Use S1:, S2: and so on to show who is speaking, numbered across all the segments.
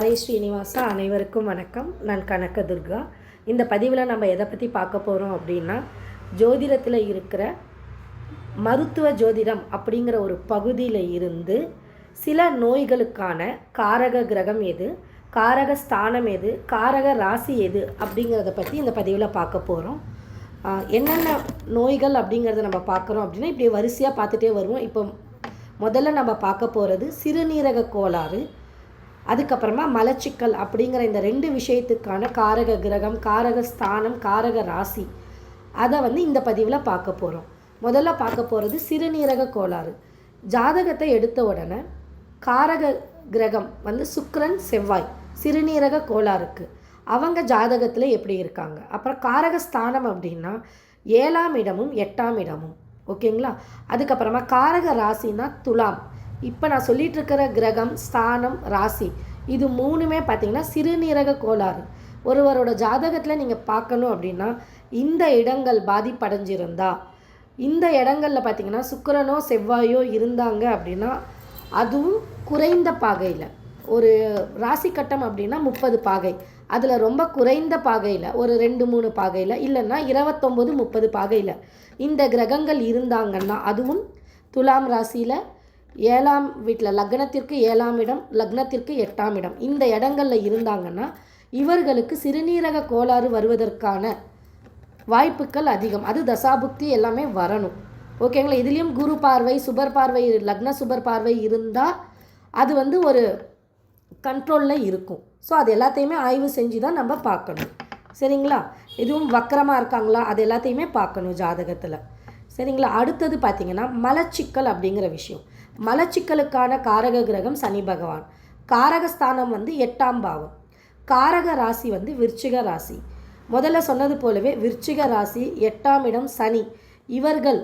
S1: ஸ்ரீனிவாசா அனைவருக்கும் வணக்கம். நான் கனக துர்கா. இந்த பதிவில் நம்ம எதை பற்றி பார்க்க போகிறோம் அப்படின்னா ஜோதிடத்தில் இருக்கிற மருத்துவ ஜோதிடம் அப்படிங்கிற ஒரு பகுதியில் இருந்து சில நோய்களுக்கான காரக கிரகம் எது காரக ஸ்தானம் எது காரக ராசி எது அப்படிங்கிறத பற்றி இந்த பதிவில் பார்க்க போகிறோம் என்னென்ன நோய்கள் அப்படிங்கிறத நம்ம பார்க்குறோம் அப்படின்னா இப்படி வரிசையாக பார்த்துட்டே வருவோம். இப்போ முதல்ல நம்ம பார்க்க போகிறது சிறுநீரக கோளாறு அதுக்கப்புறமா மலச்சிக்கல் அப்படிங்கிற இந்த ரெண்டு விஷயத்துக்கான காரக கிரகம் காரக ஸ்தானம் காரக ராசி. அதை வந்து இந்த பதிவில் பார்க்க போகிறோம் முதல்ல பார்க்க போகிறது சிறுநீரக கோளாறு. ஜாதகத்தை எடுத்த உடனே காரக கிரகம் வந்து சுக்கரன் செவ்வாய் சிறுநீரக கோளாறுக்கு. அவங்க ஜாதகத்தில் எப்படி இருக்காங்க? அப்புறம் காரக ஸ்தானம் அப்படின்னா ஏழாம் இடமும் எட்டாம் இடமும். ஓகேங்களா? அதுக்கப்புறமா காரக ராசினா துலாம். இப்போ நான் சொல்லிட்டு இருக்கிற கிரகம் ஸ்தானம் ராசி. இது மூணுமே பார்த்தீங்கன்னா சிறுநீரக கோளாறு. ஒருவரோட ஜாதகத்தில் நீங்கள் பார்க்கணும் அப்படின்னா இந்த இடங்கள் பாதிப்படைஞ்சிருந்தா இந்த இடங்களில் பார்த்தீங்கன்னா சுக்கிரனோ செவ்வாயோ இருந்தாங்க அப்படின்னா அதுவும் குறைந்த பாகையில். ஒரு ராசி கட்டம் அப்படின்னா முப்பது பாகை. அதில் ரொம்ப குறைந்த பாகையில் ஒரு ரெண்டு மூணு பாகையில் இல்லைன்னா இருபத்தொம்போது முப்பது பாகையில். இந்த கிரகங்கள் இருந்தாங்கன்னா அதுவும் துலாம் ராசியில் ஏழாம் வீட்டில் லக்னத்திற்கு ஏழாம் இடம் லக்னத்திற்கு எட்டாம் இடம். இந்த இடங்களில் இருந்தாங்கன்னா இவர்களுக்கு சிறுநீரக கோளாறு வருவதற்கான வாய்ப்புகள் அதிகம். அது தசாபுக்தி எல்லாமே வரணும். ஓகேங்களா இதுலேயும் குரு பார்வை சுபர் பார்வை லக்ன சுபர் பார்வை இருந்தால் அது வந்து ஒரு கண்ட்ரோலில் இருக்கும். ஸோ அது எல்லாத்தையுமே ஆய்வு செஞ்சு தான் நம்ம பார்க்கணும். சரிங்களா? இதுவும் வக்கரமாக இருக்காங்களா? அது எல்லாத்தையுமே பார்க்கணும் ஜாதகத்தில். சரிங்களா? அடுத்தது பார்த்திங்கன்னா மலச்சிக்கல் அப்படிங்கிற விஷயம். மலச்சிக்கலுக்கான காரக கிரகம் சனி பகவான். காரகஸ்தானம் வந்து எட்டாம் பாவம். காரக ராசி வந்து விருச்சிக ராசி. முதல்ல சொன்னது போலவே விருச்சிக ராசி எட்டாம் இடம் சனி. இவர்கள்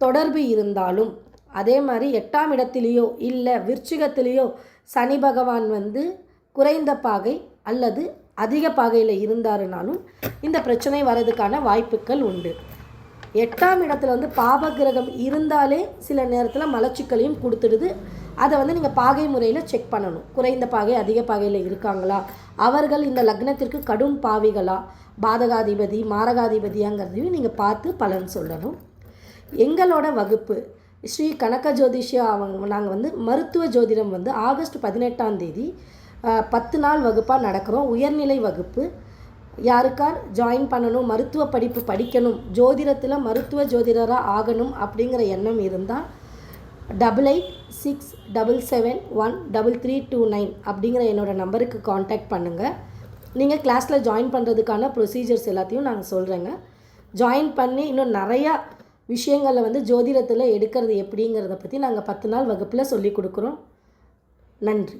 S1: தொடர்பு இருந்தாலும் அதே மாதிரி எட்டாம் இடத்திலேயோ இல்லை விருச்சிகத்திலேயோ சனி பகவான் வந்து குறைந்த பாகை அல்லது அதிக பாகையில் இருந்தாருனாலும் இந்த பிரச்சனை வர்றதுக்கான வாய்ப்புகள் உண்டு. எட்டாம் இடத்துல வந்து பாபகிரகம் இருந்தாலே சில நேரத்தில் மலச்சிக்கலையும் கொடுத்துடுது. அதை வந்து நீங்கள் பாகை முறையில் செக் பண்ணணும். குறைந்த பாகை அதிக பாகையில் இருக்காங்களா? அவர்கள் இந்த லக்னத்திற்கு கடும் பாவிகளா? பாதகாதிபதி மாரகாதிபதியாங்கிறதையும் நீங்கள் பார்த்து பலன் சொல்லணும். எங்களோட வகுப்பு ஸ்ரீ கனக ஜோதிஷியா அவங்க நாங்கள் வந்து மருத்துவ ஜோதிடம் வந்து ஆகஸ்ட் பதினெட்டாம் தேதி பத்து நாள் வகுப்பாக நடக்கிறோம். உயர்நிலை வகுப்பு யாருக்கார் ஜாயின் பண்ணணும் மருத்துவ படிப்பு படிக்கணும் ஜோதிடத்தில் மருத்துவ ஜோதிடராக ஆகணும் அப்படிங்கிற எண்ணம் இருந்தால் double eight six double seven one double three two nine அப்படிங்கிற என்னோடய நம்பருக்கு காண்டாக்ட் பண்ணுங்கள் நீங்கள் கிளாஸில் ஜாயின் பண்ணுறதுக்கான ப்ரொசீஜர்ஸ் எல்லாத்தையும் நாங்கள் சொல்கிறேங்க ஜாயின் பண்ணி இன்னும் நிறையா விஷயங்களை வந்து ஜோதிடத்தில் எடுக்கிறது எப்படிங்கிறத பற்றி நாங்கள் பத்து நாள் வகுப்பில் சொல்லி கொடுக்குறோம். நன்றி.